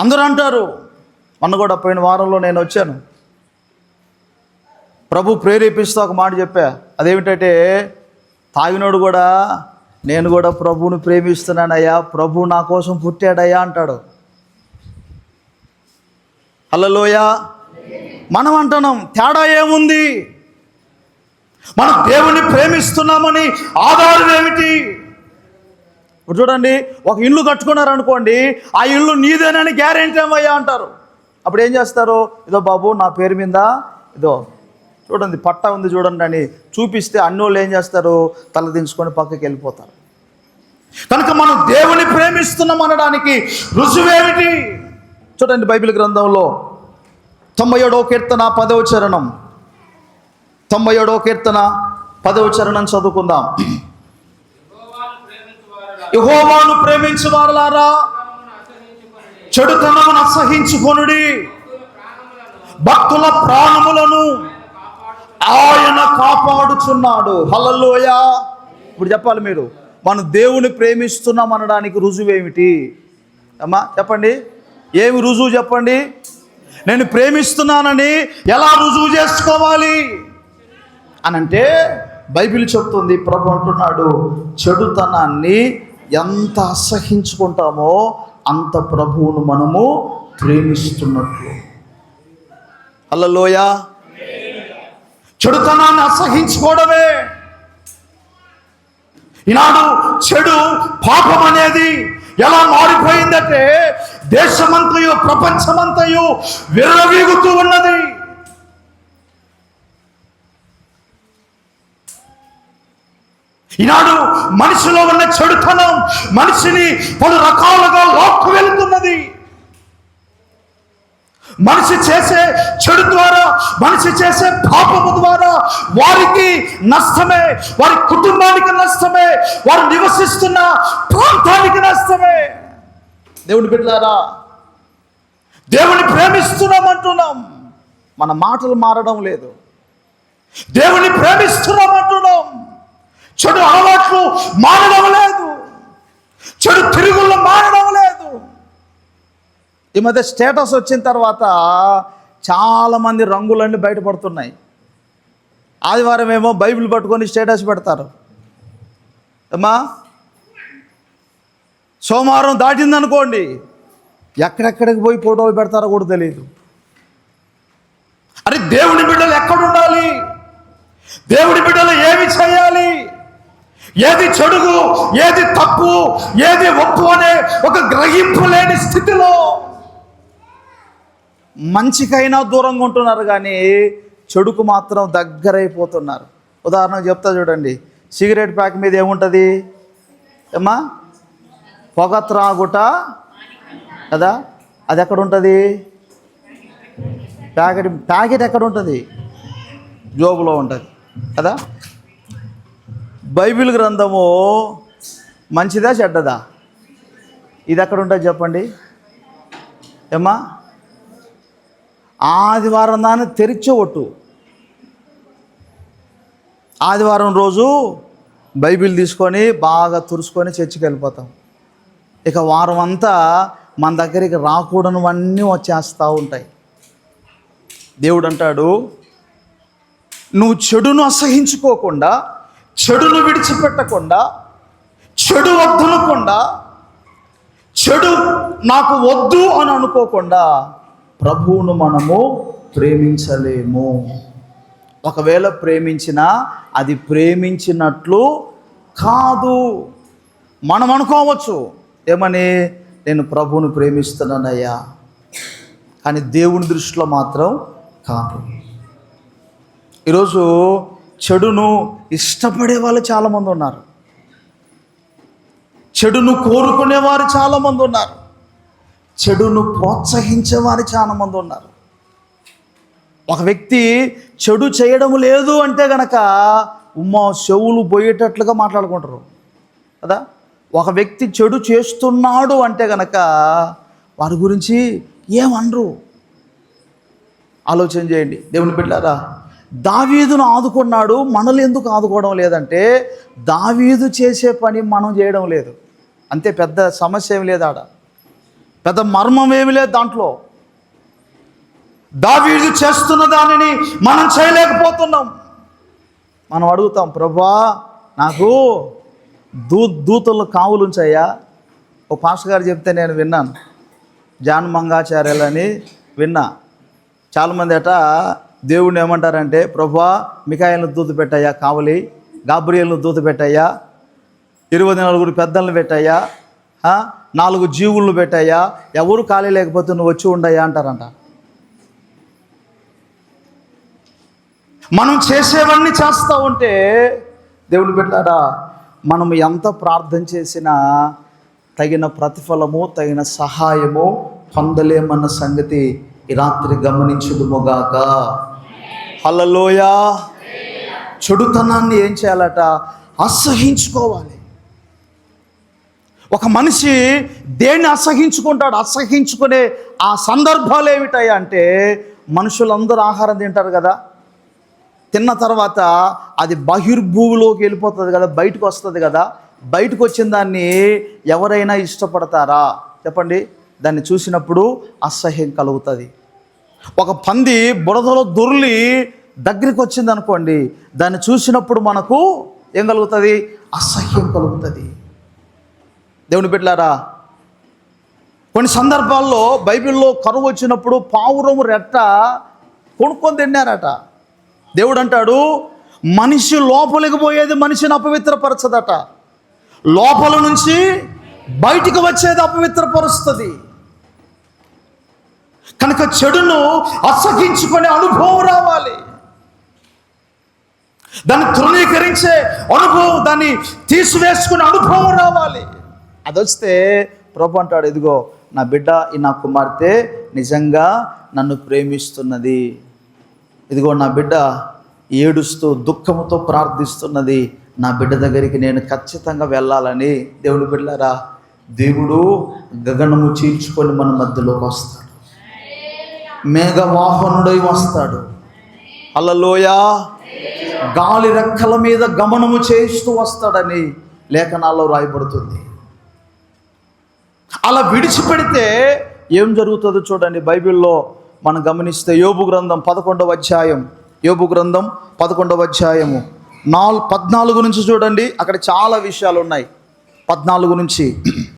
అందరూ అంటారు మొన్న కూడా పోయిన వారంలో నేను వచ్చాను. ప్రభు ప్రేరేపిస్తూ ఒక మాట చెప్పా. అదేమిటంటే తాగినోడు కూడా నేను కూడా ప్రభువును ప్రేమిస్తున్నానయ్యా ప్రభు నా కోసం పుట్టాడయ్యా అంటాడు. హల్లలోయ. మనం అంటున్నాం తేడా ఏముంది? మనం దేవుని ప్రేమిస్తున్నామని ఆధారం ఏమిటి? ఇప్పుడు చూడండి ఒక ఇల్లు కట్టుకున్నారు అనుకోండి ఆ ఇల్లు నీదేనని గ్యారెంటీ ఏమయ్యా అంటారు. అప్పుడు ఏం చేస్తారు? ఇదో బాబు నా పేరు మీద ఇదో చూడండి పట్టా ఉంది చూడండి అని చూపిస్తే అన్నోళ్ళు ఏం చేస్తారు? తల దించుకొని పక్కకి వెళ్ళిపోతారు. కనుక మనం దేవుని ప్రేమిస్తున్నాం అనడానికి రుజువేమిటి చూడండి బైబిల్ గ్రంథంలో తొంభై ఏడో కీర్తన పదవ చరణం. తొంభై ఏడో కీర్తన పదవ చరణం చదువుకుందాం. యహోవాను ప్రేమించు వారలారా చెడుతనమును అసహించుకొనుడి. భక్తుల ప్రాణములను ఆయన కాపాడుచున్నాడు. హల్లలోయ. ఇప్పుడు చెప్పాలి మీరు మనం దేవుని ప్రేమిస్తున్నాం అనడానికి రుజువేమిటి అమ్మా చెప్పండి. ఏమి రుజువు చెప్పండి? నేను ప్రేమిస్తున్నానని ఎలా రుజువు చేసుకోవాలి? అనంటే బైబిల్ చెప్తుంది ప్రభు అంటున్నాడు చెడుతనాన్ని ఎంత అసహించుకుంటామో అంత ప్రభువును మనము ప్రేమిస్తున్నట్లు. అల్లలోయ చెడుతనాన్ని అసహించుకోవడమే. ఈనాడు చెడు పాపం అనేది ఎలా మారిపోయిందంటే దేశమంతయు ప్రపంచమంతయు విర్రవీగుతూ ఉన్నది. ఈనాడు మనిషిలో ఉన్న చెడుతనం మనిషిని పలు రకాలుగా లాక్కు వెళ్తున్నది. మనిషి చేసే చెడు ద్వారా మనిషి చేసే పాపము ద్వారా వారికి నష్టమే వారి కుటుంబానికి నష్టమే వారు నివసిస్తున్న ప్రాంతానికి నష్టమే. దేవుని బిడ్డారా దేవుని ప్రేమిస్తున్నాం అంటున్నాం మన మాటలు మారడం లేదు. దేవుని ప్రేమిస్తున్నాం అంటున్నాం చెడు అలవాట్లు మారడం లేదు చెడు తిరుగుళ్ళు మారడం లేదు ఈ మధ్య స్టేటస్ వచ్చిన తర్వాత చాలామంది రంగులన్నీ బయటపడుతున్నాయి. ఆదివారం ఏమో బైబిల్ పట్టుకొని స్టేటస్ పెడతారు. అమ్మా సోమవారం దాటిందనుకోండి ఎక్కడెక్కడికి పోయి ఫోటోలు పెడతారో కూడా తెలియదు అరే దేవుడి బిడ్డలు ఎక్కడుండాలి? దేవుడి బిడ్డలు ఏమి చేయాలి ఏది చెడుగు ఏది తప్పు ఏది ఒప్పు అనే ఒక గ్రహింపు లేని స్థితిలో మంచికైనా దూరంగా ఉంటున్నారు కానీ చెడుకు మాత్రం దగ్గరైపోతున్నారు. ఉదాహరణకు చెప్తా చూడండి సిగరెట్ ప్యాక్ మీద ఏముంటుంది? ఏమ్మా? పొగ త్రాగుట కదా? అది ఎక్కడ ఉంటుంది? ప్యాకెట్ ప్యాకెట్ ఎక్కడ ఉంటుంది? జోబులో ఉంటుంది కదా? బైబిల్ గ్రంథము మంచిదా చెడ్డదా? ఇది ఎక్కడ ఉంటుంది చెప్పండి? ఏమ్మా? ఆదివారం దాన్ని తెరిచేవట్టు ఆదివారం రోజు బైబిల్ తీసుకొని బాగా తురుచుకొని చర్చికి వెళ్ళిపోతాం. ఇక వారం అంతా మన దగ్గరికి రాకూడనివన్నీ వచ్చేస్తూ ఉంటాయి. దేవుడు అంటాడు నువ్వు చెడును అసహించుకోకుండా చెడును విడిచిపెట్టకుండా చెడు వద్దనకుండా చెడు నాకు వద్దు అని అనుకోకుండా ప్రభువును మనము ప్రేమించలేము. ఒకవేళ ప్రేమించినా అది ప్రేమించినట్లు కాదు. మనం అనుకోవచ్చు ఏమని? నేను ప్రభువును ప్రేమిస్తున్నానయ్యా. కానీ దేవుని దృష్టిలో మాత్రం కాదు. ఈరోజు చెడును ఇష్టపడే వాళ్ళు చాలామంది ఉన్నారు. చెడును కోరుకునేవారు చాలామంది ఉన్నారు. చెడును ప్రోత్సహించేవారు చాలామంది ఉన్నారు. ఒక వ్యక్తి చెడు చేయడం లేదు అంటే గనక ఉమ్మ చెవులు పోయేటట్లుగా మాట్లాడుకుంటారు. కదా? ఒక వ్యక్తి చెడు చేస్తున్నాడు అంటే గనక వారి గురించి ఏమనరు ఆలోచన చేయండి. దేవుని బిడ్డారా దావీదును ఆదుకున్నాడు మనల్ని ఎందుకు ఆదుకోవడం లేదంటే దావీదు చేసే పని మనం చేయడం లేదు. అంతే పెద్ద సమస్య ఏమి లేదు ఆడ. పెద్ద మర్మం ఏమి లేదు దాంట్లో. దావీదు చేస్తున్న దానిని మనం చేయలేకపోతున్నాం. మనం అడుగుతాం ప్రభా నాకు దూ దూతలు కావులుంచాయా? ఓ పాస్టర్ గారు చెప్తే నేను విన్నాను. జాన్ మంగాచార్యులని విన్నా. చాలామంది అట దేవుడిని ఏమంటారంటే ప్రభా మికాయలను దూత పెట్టయ్యా కావలి గాబ్రియలను దూత పెట్టయ్యా ఇరవై నలుగురు పెద్దలను పెట్టయ్యా నాలుగు జీవులను పెట్టయ్యా ఎవరు ఖాళీ లేకపోతే నువ్వు వచ్చి ఉండయ్యా అంటారంట. మనం చేసేవన్నీ చేస్తూ ఉంటే దేవుడు పెట్టారా మనం ఎంత ప్రార్థన చేసినా తగిన ప్రతిఫలము తగిన సహాయము పొందలేమన్న సంగతి ఈ రాత్రి గమనించుదుముగాక. హల్లలోయ. చెడుతనాన్ని ఏం చేయాలట? అసహించుకోవాలి. ఒక మనిషి దేన్ని అసహించుకుంటాడు అసహించుకునే ఆ సందర్భాలు ఏమిటాయి అంటే మనుషులందరూ ఆహారం తింటారు కదా. తిన్న తర్వాత అది బహిర్భూమిలోకి వెళ్ళిపోతుంది కదా బయటకు వస్తుంది కదా. బయటకు వచ్చిన దాన్ని ఎవరైనా ఇష్టపడతారా? చెప్పండి. దాన్ని చూసినప్పుడు అసహ్యం కలుగుతుంది. ఒక పంది బురదలో దొర్లి దగ్గరికి వచ్చింది అనుకోండి దాన్ని చూసినప్పుడు మనకు ఏం కలుగుతుంది? అసహ్యం కలుగుతుంది. దేవుని బిడ్డలారా కొన్ని సందర్భాల్లో బైబిల్లో కరువు వచ్చినప్పుడు పావురం రెట్ట కొనుక్కొని తిన్నారట. దేవుడు అంటాడు మనిషి లోపలికి పోయేది మనిషిని అపవిత్రపరచదట. లోపల నుంచి బయటికి వచ్చేది అపవిత్రపరుస్తుంది. కనుక చెడును అసహించుకునే అనుభవం రావాలి. దాన్ని తృణీకరించే అనుభవం దాన్ని తీసివేసుకునే అనుభవం రావాలి. అది వస్తే ప్రభు అంటాడు ఇదిగో నా బిడ్డ ఈ నా కుమార్తె నిజంగా నన్ను ప్రేమిస్తున్నది. ఇదిగో నా బిడ్డ ఏడుస్తూ దుఃఖముతో ప్రార్థిస్తున్నది. నా బిడ్డ దగ్గరికి నేను ఖచ్చితంగా వెళ్ళాలని దేవుడు బిడ్డారా దేవుడు గగనము చీల్చుకొని మన మధ్యలోకి వస్తాడు. మేఘవాహనుడై వస్తాడు. అల్లలోయ గాలి రెక్కల మీద గమనము చేస్తూ వస్తాడని లేఖనాల్లో రాయబడుతుంది. అలా విడిచిపెడితే ఏం జరుగుతుందో చూడండి బైబిల్లో మనం గమనిస్తే యోబు గ్రంథం పదకొండవ అధ్యాయం యోబు గ్రంథం పదకొండవ అధ్యాయము. నాలుగు పద్నాలుగు నుంచి చూడండి అక్కడ చాలా విషయాలు ఉన్నాయి. పద్నాలుగు నుంచి.